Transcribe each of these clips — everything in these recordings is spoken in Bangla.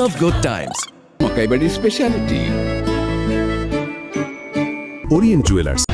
of good times. মকাইবাড়ির speciality Orient Jewelers.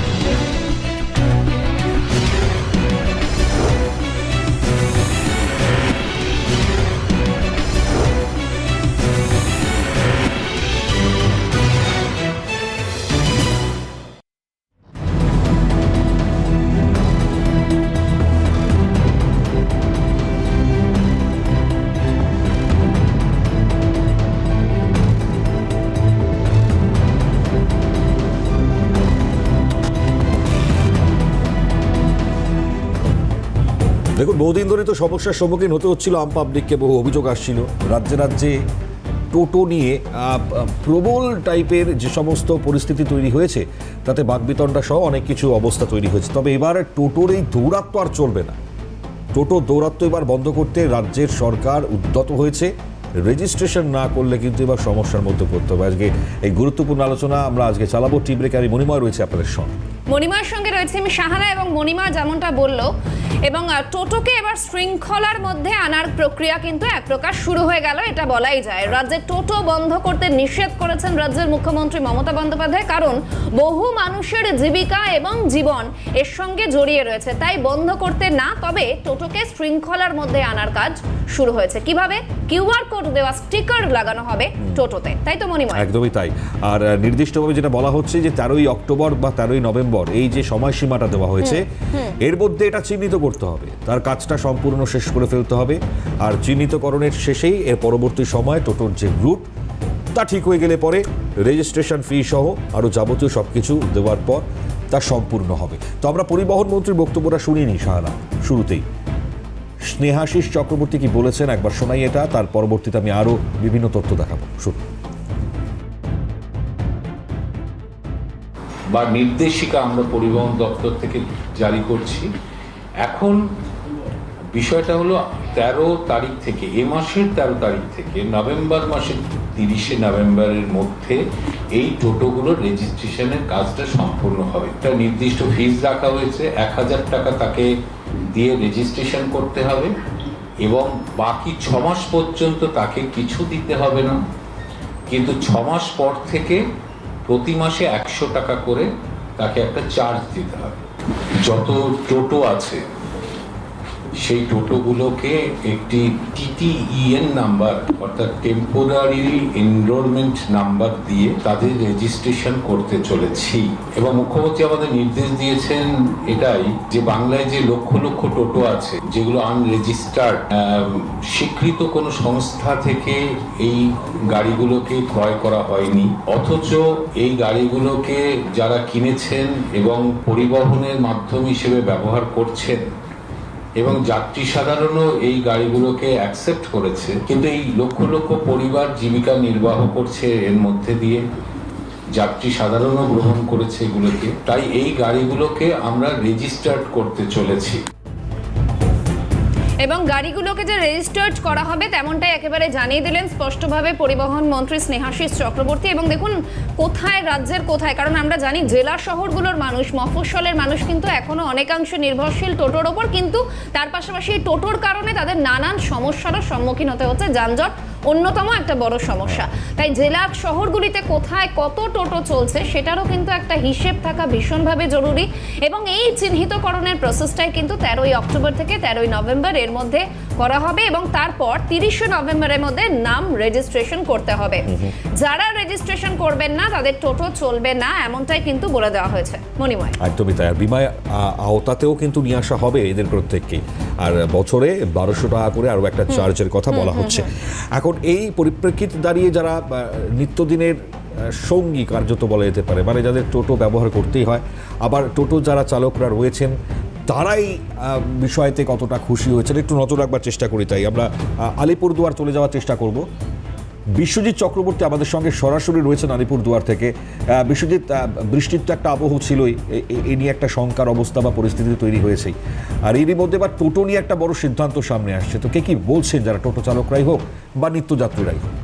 বহুদিন ধরে তো সমস্যার সম্মুখীন হতে হচ্ছিল আম পাবলিককে বহু অভিযোগ আসছিল। রাজ্যে রাজ্যে টোটো নিয়ে প্রবল টাইপের যে সমস্ত পরিস্থিতি তৈরি হয়েছে, তাতে বাগবিতণ্ডা সহ অনেক কিছু অবস্থা তৈরি হয়েছে। তবে এবার টোটোর এই দৌরাত্ম আর চলবে না। টোটো দৌরাত্ম এবার বন্ধ করতে রাজ্যের সরকার উদ্যত হয়েছে। রেজিস্ট্রেশন না করলে কিন্তু এবার সমস্যার মধ্যে পড়তে হবে। আজকে এই গুরুত্বপূর্ণ আলোচনা আমরা আজকে চালাবো। টি ব্রেকারি মণিময় রয়েছে আপনাদের সঙ্গে। মণিমার সঙ্গে রয়েছে আমি সাহানা এবং মণিমা যেমনটা বলল। এবং টোটোকে এবার শৃঙ্খলার মধ্যে আনার প্রক্রিয়া কিন্তু এক প্রকার শুরু হয়ে গেল এটা বলাই যায়। রাজ্যে টোটো বন্ধ করতে নিষেধ করেছেন রাজ্যের মুখ্যমন্ত্রী মমতা বন্দ্যোপাধ্যায় কারণ বহু মানুষের জীবিকা এবং জীবন এর সঙ্গে জড়িয়ে রয়েছে। তাই বন্ধ করতে না তবে টোটোকে শৃঙ্খলার মধ্যে আনার কাজ শুরু হয়েছে। কীভাবে? কিউআর কোড দেওয়া স্টিকার লাগানো হবে টোটোতে। তাই তো মণিময়? একদমই তাই। আর নির্দিষ্টভাবে যেটা বলা হচ্ছে যে তেরোই অক্টোবর বা তেরোই নভেম্বর এই যে সময়সীমাটা দেওয়া হয়েছে এর মধ্যে এটা চিহ্নিত করতে হবে। তার কাজটা সম্পূর্ণ শেষ করে ফেলতে হবে। আর চিহ্নিতকরণের শেষেই এর পরবর্তী সময় টোটোর যে রুট তা ঠিক হয়ে গেলে পরে রেজিস্ট্রেশন ফি সহ আরও যাবতীয় সব কিছু দেওয়ার পর তা সম্পূর্ণ হবে। তো আমরা পরিবহন মন্ত্রীর বক্তব্যটা শুনিনি সাহানা শুরুতেই। স্নেহাশিস চক্রবর্তী কি বলেছেন? একবার শোনাই এটা তার পরবর্তীতে আমি আরও বিভিন্ন তথ্য দেখাবো। শুনুন। বা নির্দেশিকা আমরা পরিবহন দপ্তর থেকে জারি করছি। এখন বিষয়টা হলো তেরো তারিখ থেকে, এ মাসের তেরো তারিখ থেকে, নভেম্বর মাসের তিরিশে নভেম্বরের মধ্যে এই টোটোগুলোর রেজিস্ট্রেশনের কাজটা সম্পূর্ণ হবে। একটা নির্দিষ্ট ফিস রাখা হয়েছে, এক হাজার টাকা তাকে দিয়ে রেজিস্ট্রেশন করতে হবে এবং বাকি ছ মাস পর্যন্ত তাকে কিছু দিতে হবে না। কিন্তু ছ মাস পর থেকে প্রতি মাসে একশো টাকা করে তাকে একটা চার্জ দিতে হবে। যত টোটো আছে সেই টোটোগুলোকে একটি টিটিইএন নাম্বার, অর্থাৎ টেম্পোরারি এনরোলমেন্ট নাম্বার দিয়ে তাদের রেজিস্ট্রেশন করতে চলেছি। এবং মুখ্যমন্ত্রী আমাদের নির্দেশ দিয়েছেন এটাই যে বাংলায় যে লক্ষ লক্ষ টোটো আছে, যেগুলো আনরেজিস্টার্ড স্বীকৃত কোনো সংস্থা থেকে এই গাড়িগুলোকে ক্রয় করা হয়নি। অথচ এই গাড়িগুলোকে যারা কিনেছেন এবং পরিবহনের মাধ্যম হিসেবে ব্যবহার করছেন এবং যাত্রী সাধারণও এই গাড়িগুলোকে অ্যাকসেপ্ট করেছে। কিন্তু এই লক্ষ লক্ষ পরিবার জীবিকা নির্বাহ করছে এর মধ্যে দিয়ে। যাত্রী সাধারণও গ্রহণ করেছে এগুলোকে। তাই এই গাড়িগুলোকে আমরা রেজিস্টার্ড করতে চলেছি। এবং গাড়িগুলোকে যে রেজিস্টার্ড করা হবে তেমনটাই একেবারে জানিয়ে দিলেন স্পষ্টভাবে পরিবহন মন্ত্রী স্নেহাশিস চক্রবর্তী। এবং দেখুন, কোথায় রাজ্যের কোথায়? কারণ আমরা জানি জেলা শহরগুলোর মানুষ, মফস্বলের মানুষ কিন্তু এখনও অনেকাংশ নির্ভরশীল টোটোর ওপর। কিন্তু তার পাশাপাশি টোটোর কারণে তাদের নানান সমস্যারও সম্মুখীন হতে হচ্ছে, যানজট অন্যতম একটা বড় সমস্যা। তাই জেলা শহরগুলিতে কোথায় কত টোটো চলছে সেটারও কিন্তু একটা হিসেব থাকা ভীষণভাবে জরুরি এবং এই চিহ্নিতকরণের প্রসেসটাই কিন্তু তেরোই অক্টোবর থেকে তেরোই নভেম্বর এর মধ্যে করা হবে এবং তারপর তিরিশে নভেম্বরের মধ্যে নাম রেজিস্ট্রেশন করতে হবে। যারা রেজিস্ট্রেশন করবেন না তাদের টোটো চলবে না এমনটাই কিন্তু বলে দেওয়া হয়েছে। মণিময়। একদমই তাই। আর বিমা আ- আওতাতেও কিন্তু নিয়ে আসা হবে এদের প্রত্যেককেই। আর বছরে বারোশো টাকা করে আরও একটা চার্জের কথা বলা হচ্ছে। এখন এই পরিপ্রেক্ষিতে দাঁড়িয়ে যারা নিত্যদিনের সঙ্গী কার্যত বলা যেতে পারে মানে যাদের টোটো ব্যবহার করতেই হয়, আবার টোটো যারা চালকরা রয়েছেন, তারাই বিষয়তে কতটা খুশি হয়েছেন? একটু নজর রাখবার চেষ্টা করি তাই। আমরা আলিপুরদুয়ার চলে যাওয়ার চেষ্টা করব। বিশ্বজিৎ চক্রবর্তী আমাদের সঙ্গে সরাসরি রয়েছেন আলিপুর দুয়ার থেকে। বিশ্বজিৎ বৃষ্টির তো একটা আবহ ছিলই। এ নিয়ে একটা শঙ্কার অবস্থা বা পরিস্থিতি তৈরি হয়েছেই। আর এরই মধ্যে বা টোটো নিয়ে একটা বড় সিদ্ধান্ত সামনে আসছে। তো কে কি বলছেন যারা টোটো চালকরাই হোক বা নিত্যযাত্রীরাই হোক?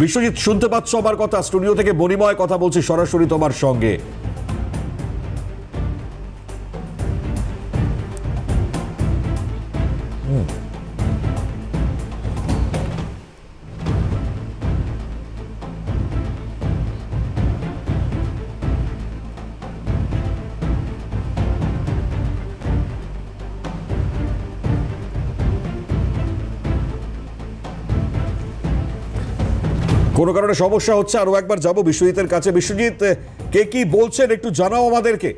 বিশ্বজিৎ শুনতে পাচ্ছ আমার কথা? স্টুডিও থেকে বনিময় কথা বলছি সরাসরি তোমার সঙ্গে। কোনো কারণে সমস্যা হচ্ছে, আরও একবার যাব বিশ্বজিতের কাছে। বিশ্বজিৎ, কে কি বলছেন একটু জানাও আমাদেরকে।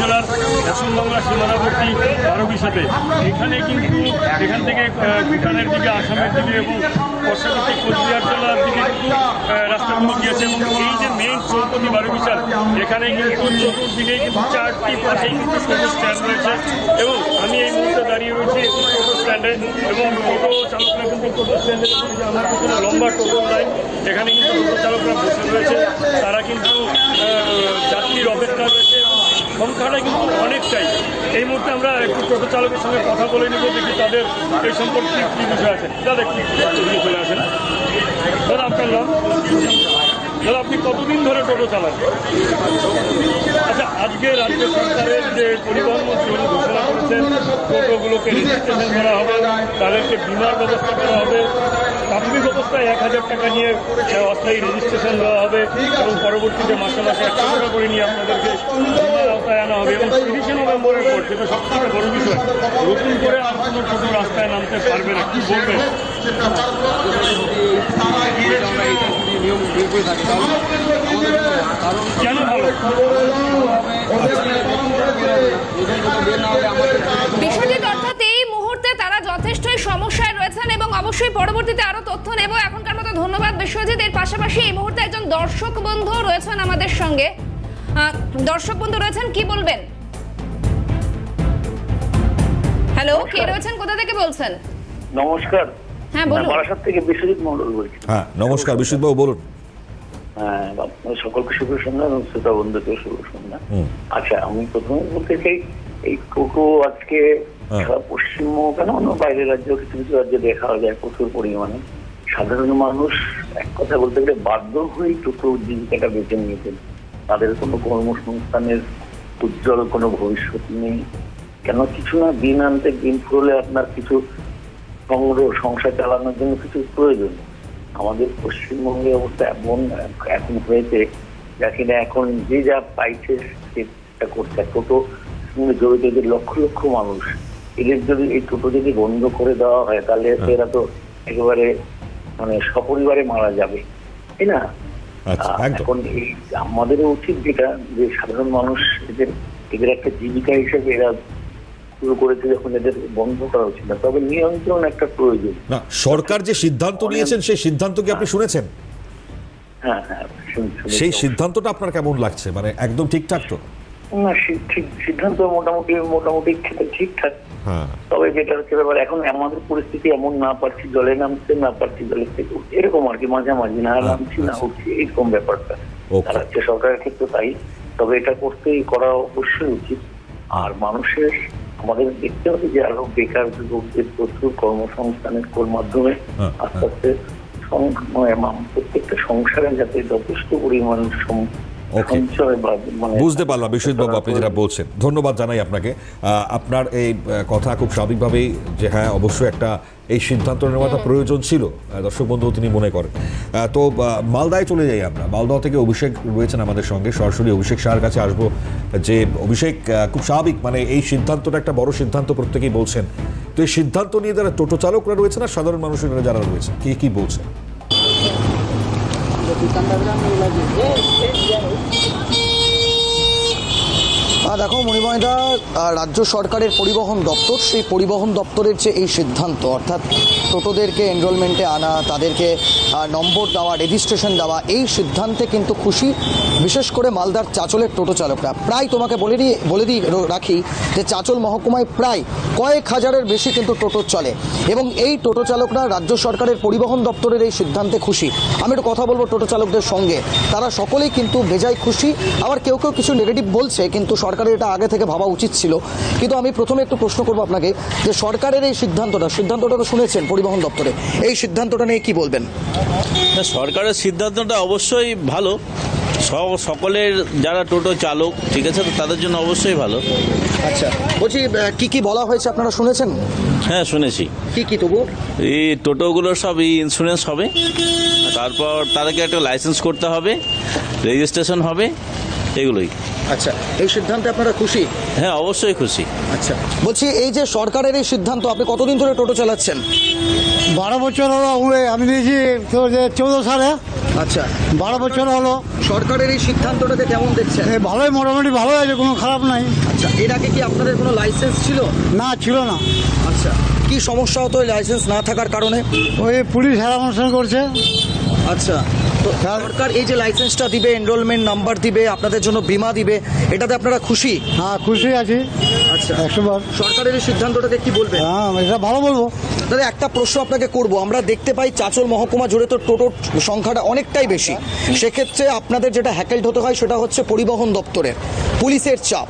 আলিপুরদুয়ার জেলার পশ্চিমবাংলা সীমানাবর্তী বারবিশাতে এখানে কিন্তু, এখান থেকে ভুটানের দিকে, আসামের দিকে এবং পার্শ্ববর্তী কোচবিহার জেলার দিকে কিন্তু রাস্তাগুলো গিয়েছে এবং এই যে মেইন চৌপতি বারবিশাল এখানে কিন্তু চতুর্দিকে কিন্তু চারটি পাশেই কিন্তু টোটো স্ট্যান্ড রয়েছে এবং আমি এই মুহূর্তে দাঁড়িয়ে রয়েছি টোটো স্ট্যান্ডে এবং টোটো চালকরা কিন্তু টোটো স্ট্যান্ডে আমার পিছনে লম্বা টোটো লাইন, এখানে কিন্তু টোটো চালকরা বসে রয়েছে। তারা কিন্তু যাত্রীর অপেক্ষা রয়েছে। সংখ্যাটা কিন্তু অনেকটাই। এই মুহূর্তে আমরা একটু টোটো চালকের সঙ্গে কথা বলে নেব, দেখি তাদের এই সম্পর্কে কী বিষয় আছে। দাদা, একটু চলে আসেন। দাদা, আপনার নাম? দাদা আপনি কতদিন ধরে টোটো চালান? আচ্ছা আজকে রাজ্য সরকারের যে পরিবহন মন্ত্রী ঘোষণা করেছেন, টোটোগুলোকে রেজিস্ট্রেশন করা হবে, তাদেরকে বিমার ব্যবস্থা করা হবে, প্রাথমিক অবস্থায় এক হাজার টাকা নিয়ে অস্থায়ী রেজিস্ট্রেশন দেওয়া হবে এবং পরবর্তীতে মাসে মাসে একশো টাকা করে নিয়ে আপনাদেরকে বিমার আওতায় আনা হবে এবং তিরিশে নভেম্বরের পর, যেটা সবথেকে বড় বিষয়, নতুন করে আর কোনো টোটো রাস্তায় নামতে পারবে না, কি বলবেন? বিশ্বজিৎ অর্থাৎ এই মুহূর্তে তারা যথেষ্টই সমস্যায় রয়েছেন এবং অবশ্যই পরবর্তীতে আরও তথ্য নেব। এখনকার মতো ধন্যবাদ বিশ্বজিৎ। এর পাশাপাশি এই মুহূর্তে একজন দর্শক বন্ধু রয়েছেন আমাদের সঙ্গে। দর্শক বন্ধু রয়েছেন কি বলবেন? হ্যালো কে রয়েছেন? কোথা থেকে বলছেন? নমস্কার। হ্যাঁ বলুন। বারাসাত থেকে বিশ্বজিৎ মন্ডল বলছি। হ্যাঁ নমস্কার বিশ্বজিৎবাবু বলুন। হ্যাঁ সকলকে শুভ সন্ধ্যা এবং শ্রোতা বন্ধুকে শুভ সন্ধ্যা। আচ্ছা আমি প্রথমে বলতে চাই এই টোটো আজকে হ্যাঁ। পশ্চিমবঙ্গ কেন? অন্য বাইরের রাজ্য কিছু কিছু রাজ্যে দেখা যায় প্রচুর পরিমাণে। সাধারণ মানুষ এক কথা বলতে গেলে বাধ্য হয়েই টোটো জীবিকাটা বেছে নিয়েছেন। তাদের কোনো কর্মসংস্থানের উজ্জ্বল কোনো ভবিষ্যৎ নেই। কেন কিছু না দিন আনতে দিন ফুরলে আপনার কিছু সংগ্রহ সংসার চালানোর জন্য কিছু প্রয়োজন। আমাদের পশ্চিমবঙ্গের অবস্থা এমন এখন হয়েছে যা কিনা এখন যে যা পাইছে সেটা করছে। টোটো সঙ্গে জড়িত যে লক্ষ লক্ষ মানুষ এদের যদি এই টোটো যদি বন্ধ করে দেওয়া হয় তাহলে তো এরা তো একেবারে মানে সপরিবারে মারা যাবে তাই না? আচ্ছা এখন এই আমাদেরও উচিত যেটা যে সাধারণ মানুষ এদের এদের একটা জীবিকা হিসেবে এরা শুরু করেছে যখন এদের বন্ধ করা উচিত না তবে নিয়ন্ত্রণ একটা প্রয়োজন। না সরকার যে সিদ্ধান্ত নিয়েছেন সেই সিদ্ধান্ত কি আপনি শুনেছেন? হ্যাঁ হ্যাঁ সেই সিদ্ধান্তটা আপনার কেমন লাগছে? মানে একদম ঠিকঠাক তো? না ঠিক সিদ্ধান্ত মোটামুটি মোটামুটি ঠিকঠাক। হ্যাঁ। তবে যেটা হচ্ছে ব্যাপার এখন আমাদের পরিস্থিতি এমন না পারছি জলে নামছে না পারছি থেকে এরকম আর কি মাঝামাঝি না নামছি না আচ্ছা। উঠছি এইরকম ব্যাপারটা. তার হচ্ছে সরকারের ক্ষেত্রে তাই। তবে এটা করতেই করা অবশ্যই উচিত। আর মানুষের আমাদের দেখতে হবে যে আরও বেকার যুবকদের প্রচুর কর্মসংস্থানের কোর মাধ্যমে হ্যাঁ, আস্তে আস্তে মানে প্রত্যেকটা সংসারে যাতে যথেষ্ট পরিমাণ বা মানে বুঝতে পারলাম বিশ্বজিৎবাবু আপনি যেটা বলছেন। ধন্যবাদ জানাই আপনাকে। আহ, আপনার এই কথা খুব স্বাভাবিকভাবেই যে হ্যাঁ অবশ্যই একটা এই সিদ্ধান্ত নেওয়াটা প্রয়োজন ছিল দর্শক বন্ধু তিনি মনে করেন। তো মালদায় চলে যাই আমরা। মালদা থেকে অভিষেক রয়েছেন আমাদের সঙ্গে। সরাসরি অভিষেক শাহের কাছে আসব। যে অভিষেক আহ, খুব স্বাভাবিক মানে এই সিদ্ধান্তটা একটা বড় সিদ্ধান্ত প্রত্যেকেই বলছেন। তো এই সিদ্ধান্ত নিয়ে যারা টোটো চালকরা রয়েছে না সাধারণ মানুষেরা যারা রয়েছে কে কি বলছেন দেখো মণিময়দা রাজ্য সরকারের পরিবহন দপ্তর, সেই পরিবহন দপ্তরের যে এই সিদ্ধান্ত, অর্থাৎ টোটোদেরকে এনরোলমেন্টে আনা, তাদেরকে নম্বর দেওয়া রেজিস্ট্রেশন দেওয়া, এই সিদ্ধান্তে কিন্তু খুশি। বিশেষ করে মালদার চাচলের টোটো চালকরা। প্রায় তোমাকে বলে দিই বলে দিই রাখি যে চাচল মহকুমায় প্রায় কয়েক হাজারের বেশি কিন্তু টোটো চলে। এবং এই টোটো চালকরা রাজ্য সরকারের পরিবহন দপ্তরের এই সিদ্ধান্তে খুশি। আমি একটু কথা বলব টোটো চালকদের সঙ্গে। তারা সকলেই কিন্তু বেজায় খুশি। আবার কেউ কেউ কিছু নেগেটিভ বলছে, কিন্তু সরকারের এটা আগে থেকে ভাবা উচিত ছিল। কিন্তু আমি প্রথমে একটু প্রশ্ন করব আপনাকে যে সরকারের এই সিদ্ধান্তটা সিদ্ধান্তটা তো শুনেছেন পরিবহন দপ্তরে। এই সিদ্ধান্তটা নিয়ে কি বলবেন? সরকারের সিদ্ধান্তটা অবশ্যই ভালো। সকলের যারা টোটো চালক ঠিক আছে তো তাদের জন্য অবশ্যই ভালো। আচ্ছা বলছি কি কি বলা হয়েছে আপনারা শুনেছেন? হ্যাঁ শুনেছি। কি কি তবু? এই টোটোগুলোর সব এই ইন্স্যুরেন্স হবে। তারপর তাদেরকে একটা লাইসেন্স করতে হবে রেজিস্ট্রেশন হবে এগুলোই। আচ্ছা এই সিদ্ধান্তে আপনারা খুশি? হ্যাঁ অবশ্যই খুশি। আচ্ছা বলছি এই যে সরকারের এই সিদ্ধান্ত আপনি কতদিন ধরে টোটো চালাচ্ছেন? বারো বছর হলো উড়ে আমি দিয়েছি তোর যে চৌদ্দ সালে। আচ্ছা। বারো বছর হলো। সরকারের এই সিদ্ধান্তটাকে কেমন দেখছেন? ভালোই মোটামুটি ভালো আছে কোনো খারাপ নাই। আচ্ছা এর আগে কি আপনাদের কোনো লাইসেন্স ছিল? না ছিল না। আচ্ছা কি সমস্যা হতো লাইসেন্স না থাকার কারণে? ওই পুলিশ হেরামোশন করছে। আচ্ছা। সরকার এই যে লাইসেন্সটা দিবে এনরোলমেন্ট নাম্বার দিবে আপনাদের জন্য বিমা দিবে এটাতে আপনারা খুশি? হ্যাঁ খুশি আছি। আচ্ছা। একশো বার সরকারের এই সিদ্ধান্তটাকে কি বলবেন হ্যাঁ এটা ভালো বলব। দাদা একটা প্রশ্ন আপনাকে করব। আমরা দেখতে পাই চাচল মহকুমা জুড়ে তো টোটোর সংখ্যাটা অনেকটাই বেশি। সেক্ষেত্রে আপনাদের যেটা হ্যাকেলড হতে হয় সেটা হচ্ছে পরিবহন দপ্তরের পুলিশের চাপ।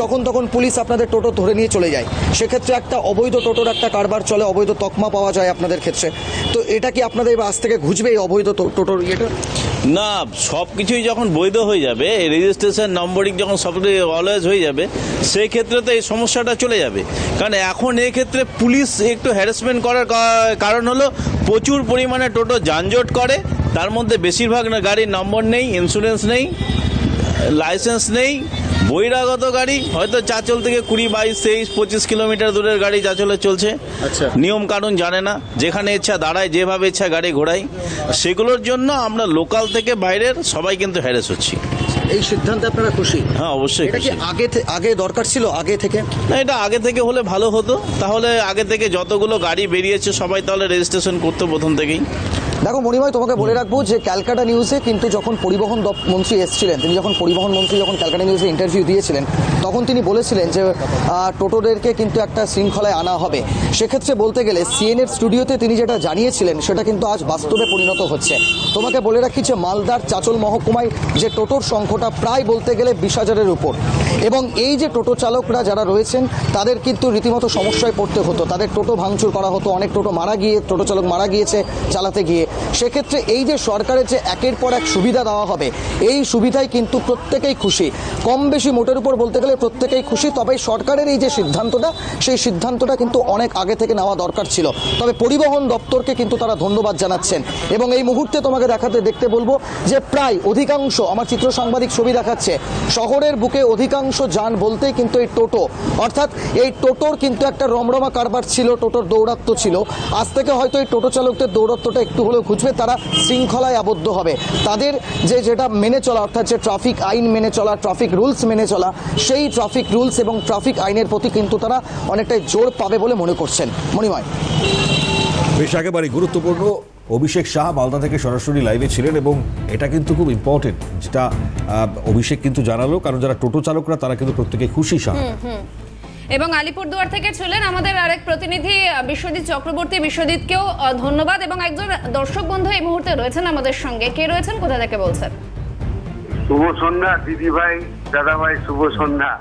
যখন তখন পুলিশ আপনাদের টোটো ধরে নিয়ে চলে যায়। সেক্ষেত্রে একটা অবৈধ টোটোর একটা কারবার চলে অবৈধ তকমা পাওয়া যায় আপনাদের ক্ষেত্রে। তো এটা কি আপনাদের আজ থেকে ঘুচবে এই অবৈধ টোটোর না সব কিছুই যখন বৈধ হয়ে যাবে রেজিস্ট্রেশন নম্বরিং যখন সব অলওয়েজ হয়ে যাবে সেই ক্ষেত্রে তো এই সমস্যাটা চলে যাবে। কারণ এখন ক্ষেত্রে পুলিশ একটু হ্যারাসমেন্ট করার কারণ হলো প্রচুর পরিমাণে টোটো যানজট করে, তার মধ্যে বেশিরভাগ গাড়ির নম্বর নেই ইন্স্যুরেন্স নেই লাইসেন্স নেই বহিরাগত গাড়ি হয়তো চাচল থেকে কুড়ি বাইশ তেইশ পঁচিশ কিলোমিটার দূরের গাড়ি চাচলে চলছে। আচ্ছা। নিয়ম কানুন জানে না যেখানে ইচ্ছা দাঁড়ায় যেভাবে ইচ্ছা গাড়ি ঘোড়াই সেগুলোর জন্য আমরা লোকাল থেকে বাইরের সবাই কিন্তু হ্যারেস হচ্ছি। এই সিদ্ধান্তে আপনারা খুশি? হ্যাঁ অবশ্যই এটা কি আগে আগে দরকার ছিল? আগে থেকে? না এটা আগে থেকে হলে ভালো হতো। তাহলে আগে থেকে যতগুলো গাড়ি বেরিয়েছে সবাই তাহলে রেজিস্ট্রেশন করতো প্রথম থেকেই। দেখো মণিময় তোমাকে বলে রাখব যে ক্যালকাটা নিউজে কিন্তু যখন পরিবহন মন্ত্রী এসেছিলেন তিনি যখন পরিবহন মন্ত্রী যখন ক্যালকাটা নিউজে ইন্টারভিউ দিয়েছিলেন তখন তিনি বলেছিলেন যে টোটোদেরকে কিন্তু একটা শৃঙ্খলায় আনা হবে। সেক্ষেত্রে বলতে গেলে সিএনএর স্টুডিওতে তিনি যেটা জানিয়েছিলেন সেটা কিন্তু আজ বাস্তবে পরিণত হচ্ছে। তোমাকে বলে রাখি যে মালদার চাচল মহকুমায় যে টোটোর সংখ্যাটা প্রায় বলতে গেলে বিশ হাজারের উপর। এবং এই যে টোটো চালকরা যারা রয়েছেন তাদের কিন্তু রীতিমতো সমস্যায় পড়তে হতো। তাদের টোটো ভাঙচুর করা হতো অনেক টোটো মারা গিয়ে টোটো চালক মারা গিয়েছে চালাতে গিয়ে। সেক্ষেত্রে এই যে সরকারের যে একের পর এক সুবিধা দেওয়া হবে, এই সুবিধায় কিন্তু প্রত্যেকেই খুশি। কম বেশি মোটের উপর বলতে গেলে প্রত্যেকেই খুশি, তবে সরকারের এই যে সিদ্ধান্তটা, সেই সিদ্ধান্তটা কিন্তু অনেক আগে থেকে নেওয়া দরকার ছিল। তবে পরিবহন দপ্তরকে কিন্তু তারা ধন্যবাদ জানাচ্ছেন। এবং এই মুহূর্তে তোমাকে দেখাতে, দেখতে বলব যে প্রায় অধিকাংশ, আমার চিত্র সাংবাদিক ছবি দেখাচ্ছে, শহরের বুকে অধিকাংশ যান বলতেই কিন্তু এই টোটো। অর্থাৎ এই টোটোর কিন্তু একটা রমরমা কারবার ছিল, টোটোর দৌরাত্ম্য ছিল। আজ থেকে হয়তো এই টোটো চালকদের দৌরাত্মটা একটু হলেও ঘুচবে তারা শৃঙ্খলায় আবদ্ধ হবে। তাদের যে যেটা মেনে চলা অর্থাৎ যে ট্রাফিক আইন মেনে চলা ট্রাফিক রুলস মেনে চলা সেই ট্রাফিক রুলস এবং ট্রাফিক আইনের প্রতি কিন্তু তারা অনেকটাই জোর পাবে বলে মনে করছেন। মণিময়। বেশ একেবারে গুরুত্বপূর্ণ। অভিষেক শাহ মালদা থেকে সরাসরি লাইভে ছিলেন এবং এটা কিন্তু খুব ইম্পর্টেন্ট যেটা অভিষেক কিন্তু জানালো কারণ যারা টোটো চালকরা তারা কিন্তু প্রত্যেকে খুশি শাহ। এবং আলিপুরদুয়ার থেকে ছিলেন আমাদের আরেক প্রতিনিধি বিশ্বজিৎ চক্রবর্তী। বিশ্বজিৎকেও ধন্যবাদ। এবং একজন দর্শক বন্ধু এই মুহূর্তে রয়েছেন আমাদের সঙ্গে। কে রয়েছেন? কোথা থেকে বলছেন? শুভ সন্ধ্যা দিদি ভাই দাদা ভাই শুভ সন্ধ্যা।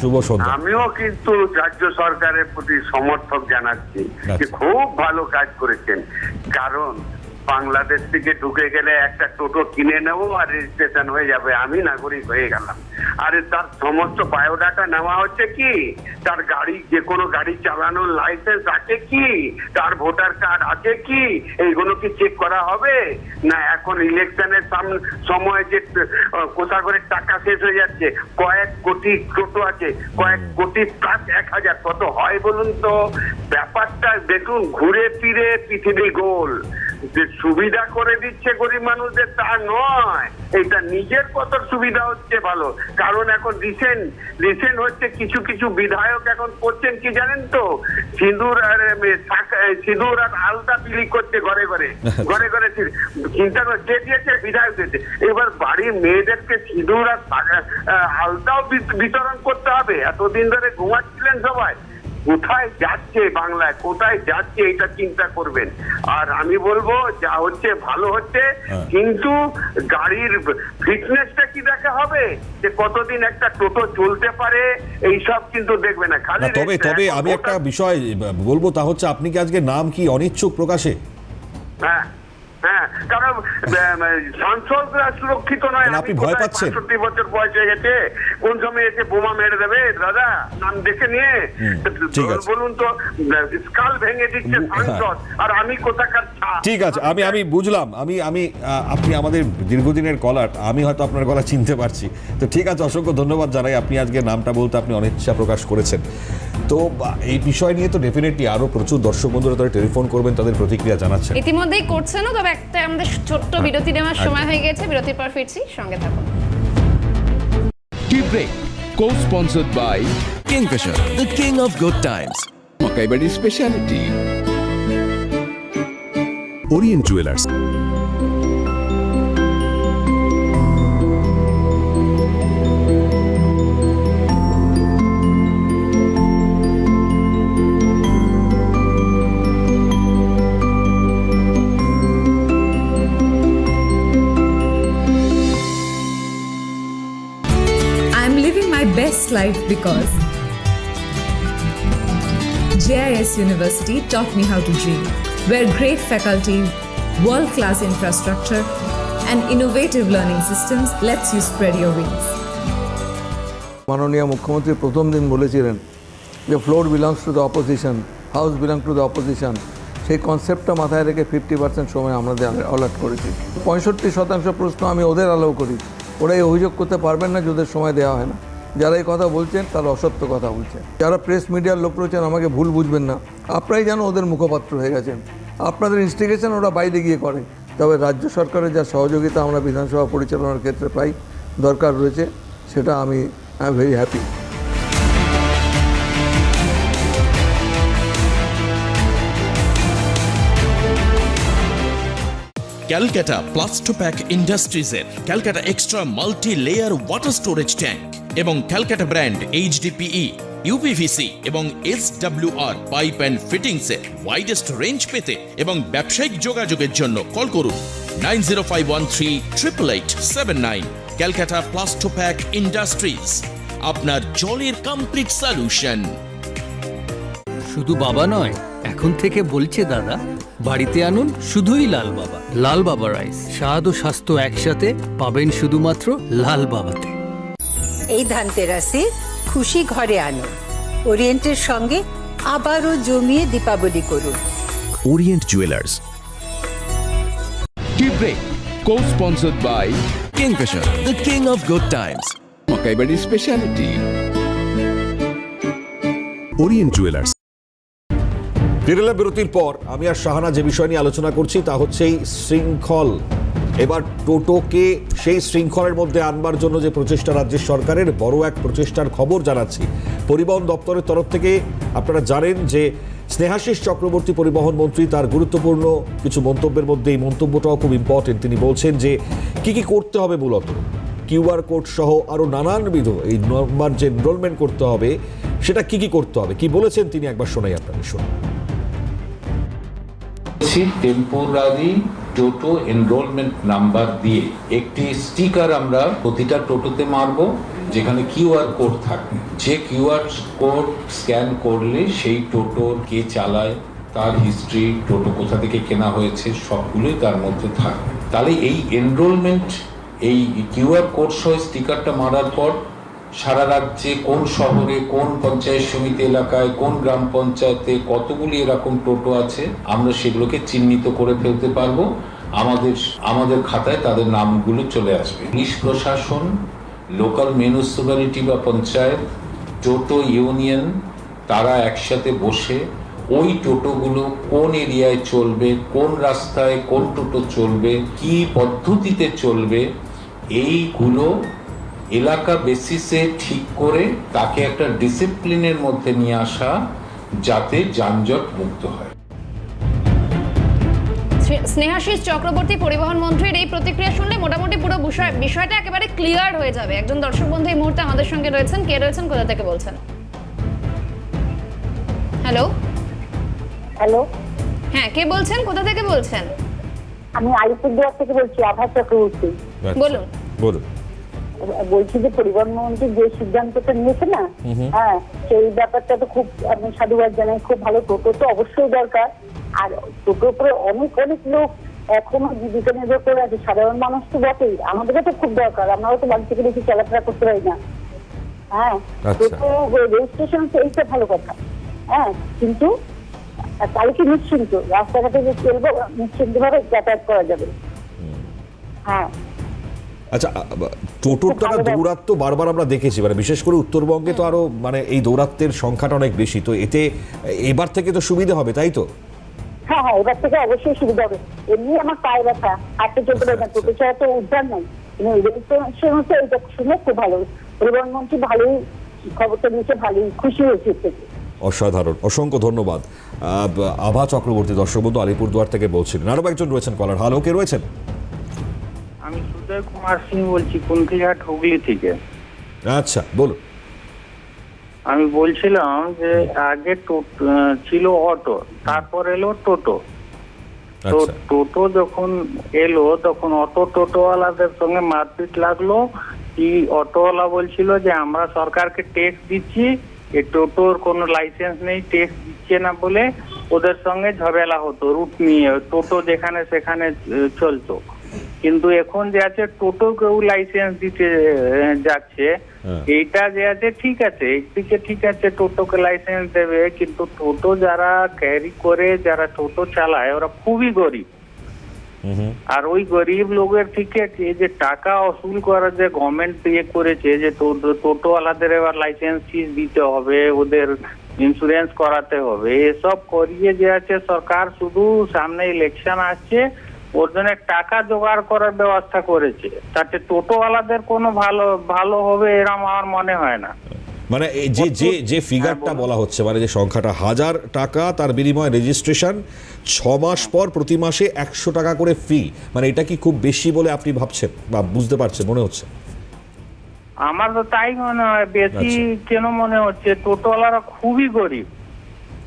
শুভ সন্ধ্যা। আমিও কিন্তু রাজ্য সরকারের প্রতি সমর্থক জানাচ্ছি যে আচ্ছা। খুব ভালো কাজ করেছেন। কারণ বাংলাদেশ থেকে ঢুকে গেলে একটা টোটো কিনে নেব আর রেজিস্ট্রেশন হয়ে যাবে। আমি নাগরিক হয়ে গেলাম। আরে তার সমস্ত বায়োডাটা নেওয়া হচ্ছে কি? তার গাড়ি যে কোনো গাড়ি চালানোর লাইসেন্স আছে কি? তার ভোটার কার্ড আছে কি? এইগুলো কি চেক করা হবে? না, এখন ইলেকশনের সময় যে কোষাগরের টাকা শেষ হয়ে যাচ্ছে? কয়েক কোটি টোটো আছে, কয়েক কোটি প্লাস এক হাজার। কত হয় বলুন তো? ব্যাপারটা দেখুন, ঘুরে ফিরে পৃথিবী গোল। যে সুবিধা করে দিচ্ছে গরিব মানুষদের তা নয়। এটা নিজের কত সুবিধা হচ্ছে ভালো? কারণ এখন রিসেন্ট রিসেন্ট হচ্ছে কিছু কিছু বিধায়ক এখন করছেন কি জানেন তো? সিঁদুর আর সিঁদুর আর আলতা বিলি করছে ঘরে ঘরে। ঘরে ঘরে চিন্তা করে কে দিয়েছে? বিধায়ক দিয়েছে। এবার বাড়ির মেয়েদেরকে সিঁদুর আর আলতাও বিতরণ করতে হবে। এতদিন ধরে ঘুমাচ্ছিলেন সবাই। কোথায় যাচ্ছে বাংলায় কোথায় যাচ্ছে এটা চিন্তা করবেন। আর আমি বলব যা হচ্ছে ভালো হচ্ছে কিন্তু গাড়ির ফিটনেসটা কি দেখা হবে? যে কতদিন একটা টোটো চলতে পারে এইসব কিন্তু দেখবে না। খালি তবে তবে আমি একটা বিষয় বলব তা হচ্ছে আপনি কি আজকে নাম কি অনিচ্ছুক প্রকাশে? হ্যাঁ। হ্যাঁ কারণ সাংসদরা সুরক্ষিত নয়। আপনি ভয় পাচ্ছেন? বছর বয়স হয়ে গেছে কোন সময় এসে বোমা মেরে দেবে? দাদা নাম দেখে নিয়ে। বলুন তো স্কাল ভেঙে দিচ্ছে হ্যাঁ। সাংসদ আর আমি কোথাকার ঠিক আছে আমি আমি বুঝলাম আমি আমি আপনি আমাদের দীর্ঘদিনের কলার আমি হয়তো আপনার গলা চিনতে পারছি। তো ঠিক আছে অসংখ্য ধন্যবাদ জানাই আপনি আজকে নামটা বলতে আপনি অনিচ্ছা প্রকাশ করেছেন। তো বা, এই বিষয় নিয়ে তো ডেফিনেটলি আরও প্রচুর দর্শক বন্ধুরা তাদের টেলিফোন করবেন তাদের প্রতিক্রিয়া জানাচ্ছেন ইতিমধ্যেই করছেনও তবে একটা আমাদের ছোট্ট বিরতি নেওয়ার সময় হয়ে গেছে বিরতির পর ফিরছি সঙ্গে থাকুন Tea break. Co-sponsored by Kingfisher, the king of good times. Makaibadi Speciality. Orient Jewelers. I'm my life because JIS University taught me how to dream, where great faculty, world class infrastructure, and innovative learning systems lets you spread your wings. মাননীয় মুখ্যমন্ত্রী প্রথম দিন বলেছিলেন যে floor belongs to the opposition house belong to the opposition সেই কনসেপ্টটা মাথায় রেখে ফিফটি পার্সেন্ট সময় আমাদের অ্যালার্ট করেছি। পঁয়ষট্টি শতাংশ প্রশ্ন আমি ওদের আলো করি। ওরা এই অভিযোগ করতে পারবেন না যে ওদের সময় দেওয়া হয় না। যারা এই কথা বলছেন, তারা অসত্য কথা বলছেন। যারা প্রেস মিডিয়ার লোক রয়েছেন, আমাকে ভুল বুঝবেন না। আপনারাই যেন ওদের মুখপাত্র হয়ে গেছেন। আপনাদের ইনস্টিগেশন ওরা বাইরে গিয়ে করে। তবে রাজ্য সরকারের যা সহযোগিতা আমরা বিধানসভা পরিচালনার ক্ষেত্রে পাই দরকার রয়েছে, সেটা আমি I very happy Calcutta Plastopack ইন্ডাস্ট্রিজের Calcutta extra multi layer water storage tank এবং ক্যালকাটা ব্র্যান্ড এইচডিপিই, ইউপিভিসি এবং এস আর পাইপ অ্যান্ড ফিটিংসের ওয়াইডেস্ট রেঞ্জ পেতে এবং ব্যবসায়িক যোগাযোগের জন্য কল করুন nine zero five one three triple eight seven nine, Calcutta Plastopack industries, আপনার জলের কমপ্লিট সলিউশন শুধু বাবা নয়, এখন থেকে বলছে দাদা, বাড়িতে আনুন শুধুই লাল বাবা। লাল বাবা রাইস স্বাদ ও স্বাস্থ্য একসাথে পাবেন শুধুমাত্র লাল বাবাতে। এই ধানতেরাসে খুশি ঘরে আনো। ওরিয়েন্টের সঙ্গে আবারও জমিয়ে দীপাবলি করুন। Orient jewellers. বিরতির পর আমি আর শাহানা যে বিষয় নিয়ে আলোচনা করছি তা হচ্ছে এই শৃঙ্খল। এবার টোটোকে সেই শৃঙ্খলের মধ্যে আনবার জন্য যে প্রচেষ্টা রাজ্যের সরকারের, বড় এক প্রচেষ্টার খবর জানাচ্ছি। পরিবহন দপ্তরের তরফ থেকে আপনারা জানেন যে স্নেহাশিস চক্রবর্তী পরিবহন মন্ত্রী তার গুরুত্বপূর্ণ কিছু মন্তব্যের মধ্যে এই মন্তব্যটাও খুব ইম্পর্টেন্ট তিনি বলছেন যে, কি কি করতে হবে মূলত? কিউআর কোড সহ আরও নানানবিধ এই নম্বর যে এনরোলমেন্ট করতে হবে, সেটা কি কি করতে হবে? কি বলেছেন তিনি? একবার শোনাই আপনাদের, শুনুন। টেম্পোরারি টোটো এনরোলমেন্ট নাম্বার দিয়ে একটি স্টিকার আমরা প্রতিটা টোটোতে মারবো, যেখানে কিউআর কোড থাকবে। যে কিউআর কোড স্ক্যান করলে সেই টোটোর কে চালায়, তার হিস্ট্রি টোটো কোথা থেকে কেনা হয়েছে, সবগুলোই তার মধ্যে থাকবে। তাহলে এই এনরোলমেন্ট এই কিউআর কোড সহ স্টিকারটা মারার পর সারা রাজ্যে কোন শহরে, কোন পঞ্চায়েত সমিতি এলাকায়, কোন গ্রাম পঞ্চায়েতে কতগুলি এরকম টোটো আছে, আমরা সেগুলোকে চিহ্নিত করে ফেলতে পারব। আমাদের আমাদের খাতায় তাদের নামগুলো চলে আসবে। পুলিশ প্রশাসন, লোকাল মিউনিসিপ্যালিটি বা পঞ্চায়েত, টোটো ইউনিয়ন, তারা একসাথে বসে ওই টোটোগুলো কোন এরিয়ায় চলবে, কোন রাস্তায় কোন টোটো চলবে, কি পদ্ধতিতে চলবে, এইগুলো এলাকা বেসিসে ঠিক করে তাকে একটা ডিসিপ্লিনের মধ্যে নিয়ে আসা যাতে যানজট মুক্ত হয়। স্নেহাশিস চক্রবর্তী পরিবহন মন্ত্রীর এই প্রতিক্রিয়া শুনলে মোটামুটি পুরো বিষয় বিষয়টা একেবারে ক্লিয়ার হয়ে যাবে। একজন দর্শক বন্ধু এই মুহূর্তে আমাদের সঙ্গে রয়েছেন। কে রয়েছেন? কোথা থেকে বলছেন? হ্যালো হ্যালো হ্যাঁ কে বলছেন? কোথা থেকে বলছেন? আমি আলিপুরদুয়ার থেকে বলছি আভা চক্রবর্তী। বলুন। বলুন। বলছি যে পরিবহন মন্ত্রী যে সিদ্ধান্তটা নিয়েছে না হ্যাঁ সেই ব্যাপারটা তো খুব আমি সাধুবাদ জানাই খুব ভালো টোটো তো অবশ্যই দরকার। আর টোটোর উপরে অনেক অনেক লোক এখনও জীবিকা নির্ভর করে আছে সাধারণ মানুষ তো বটেই আমাদেরও তো খুব দরকার আমরাও তো বাড়ি থেকে বেশি চলাফেরা করতে পারি না। হ্যাঁ আচ্ছা। টোটো রেজিস্ট্রেশন এইটা ভালো কথা। হ্যাঁ কিন্তু তাহলে কি নিশ্চিন্ত? রাস্তাঘাটে যে চলবো নিশ্চিন্ত ভাবে যাতায়াত করা যাবে। হ্যাঁ। আচ্ছা টোটোর তো একটা দৌরাত্ম বারবার আমরা দেখেছি। মানে বিশেষ করে উত্তরবঙ্গে তো আরও মানে এই দৌরাত্মের সংখ্যাটা অনেক বেশি। তো এতে এবার থেকে তো সুবিধা হবে তাই তো? হ্যাঁ হ্যাঁ এবার থেকে অবশ্যই সুবিধা হবে। এমনি আমার পায়ে ব্যথা হাঁটতে চলতে পারি না টোটো ছাড়া তো উদ্ধার নাই। কিন্তু রেজিস্ট্রেশন হচ্ছে এটা শুনে খুব ভালো পরিবহন মন্ত্রী ভালোই খবরটা দিয়েছে ভালোই খুশি হয়েছে অসাধারণ অসংখ্য ধন্যবাদ। আভা চক্রবর্তী দর্শক বন্ধু আলিপুরদুয়ার থেকে বলছিলেন। আরও একজন রয়েছেন কলার। হ্যালো কে রয়েছেন? আমি কুমার সিং বলছি হুগলি থেকে। আচ্ছা বলুন। আমি বলছিলাম যে আগে ছিল অটো তারপর এলো টোটো। তো আচ্ছা। টোটো যখন এলো তখন অটো টোটোওয়ালাদের সঙ্গে মারপিট লাগল। কি অটোওয়ালা বলছিল যে আমরা সরকারকে ট্যাক্স দিচ্ছি এই টোটোর কোনো লাইসেন্স নেই ট্যাক্স দিচ্ছে না বলে ওদের সঙ্গে ঝামেলা হতো রুট নিয়ে টোটো যেখানে সেখানে চলতো। কিন্তু এখন যে আছে টোটো কেউ লাইসেন্স দিতে যাচ্ছে হ্যাঁ। এইটা যে আছে ঠিক আছে একদিকে ঠিক আছে টোটোকে লাইসেন্স দেবে কিন্তু টোটো যারা ক্যারি করে যারা টোটো চালায় ওরা খুবই গরিব আর ওই গরিব লোকের থেকে এই যে টাকা অসুল করার যে গভর্নমেন্ট ইয়ে করেছে যে টোটোওয়ালাদের এবার লাইসেন্স ফিস দিতে হবে ওদের ইন্স্যুরেন্স করাতে হবে এসব করিয়ে যে আছে সরকার শুধু সামনে ইলেকশন আসছে ওর জন্য টাকা জোগাড় করার ব্যবস্থা করেছে। তাতে টোটোওয়ালাদের কোনো ভালো ভালো হবে এরম আমার মনে হয় না। মানে যে যে যে ফিগারটা বলা হচ্ছে মানে যে সংখ্যাটা হাজার টাকা তার বিনিময়ে রেজিস্ট্রেশন ছ মাস পর প্রতি মাসে একশো টাকা করে ফি মানে এটা কি খুব বেশি বলে আপনি ভাবছেন বা বুঝতে পারছেন মনে হচ্ছে? আমার তো তাই মনে হয় বেশি কেন মনে হচ্ছে? টোটোওয়ালারা খুবই গরিব।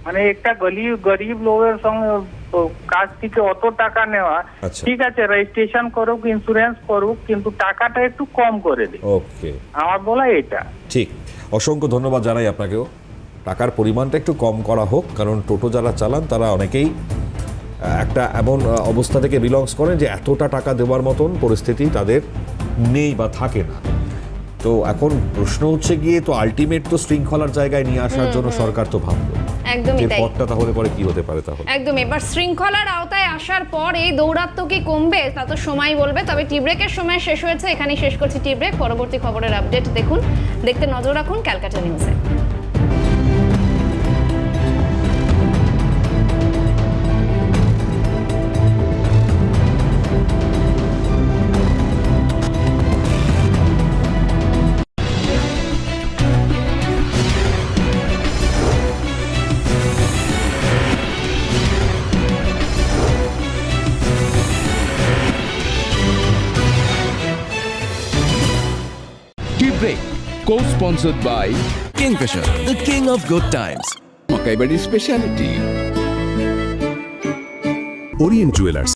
মানে একটা গরিব গরিব লোকের সঙ্গে কাছ থেকে অত টাকা নেওয়া আচ্ছা। ঠিক আছে রেজিস্ট্রেশন করুক ইন্স্যুরেন্স করুক কিন্তু টাকাটা একটু কম করে দিক ওকে। আমার বলা এটা। ঠিক। অসংখ্য ধন্যবাদ জানাই আপনাকেও। টাকার পরিমাণটা একটু কম করা হোক কারণ টোটো যারা চালান তারা অনেকেই একটা এমন অবস্থা থেকে বিলংস করেন যে এতটা টাকা দেওয়ার মতন পরিস্থিতি তাদের নেই বা থাকে না। তো এখন প্রশ্ন হচ্ছে গিয়ে তো আলটিমেট তো শৃঙ্খলার জায়গায় নিয়ে আসার জন্য সরকার তো ভাবলো। একদমই তাই। পথটা তাহলে পরে কি হতে পারে তাহলে? একদম এবার শৃঙ্খলার আওতায় আসার পর এই দৌরাত্ম কি কমবে তা তো সময় বলবে। তবে টি ব্রেকের সময় শেষ হয়েছে এখানেই শেষ করছি টি ব্রেক পরবর্তী খবরের আপডেট দেখুন। দেখতে নজর রাখুন ক্যালকাটা নিউজে। Sponsored by Kingfisher, the king of good times. Makaibari speciality Orient Jewelers,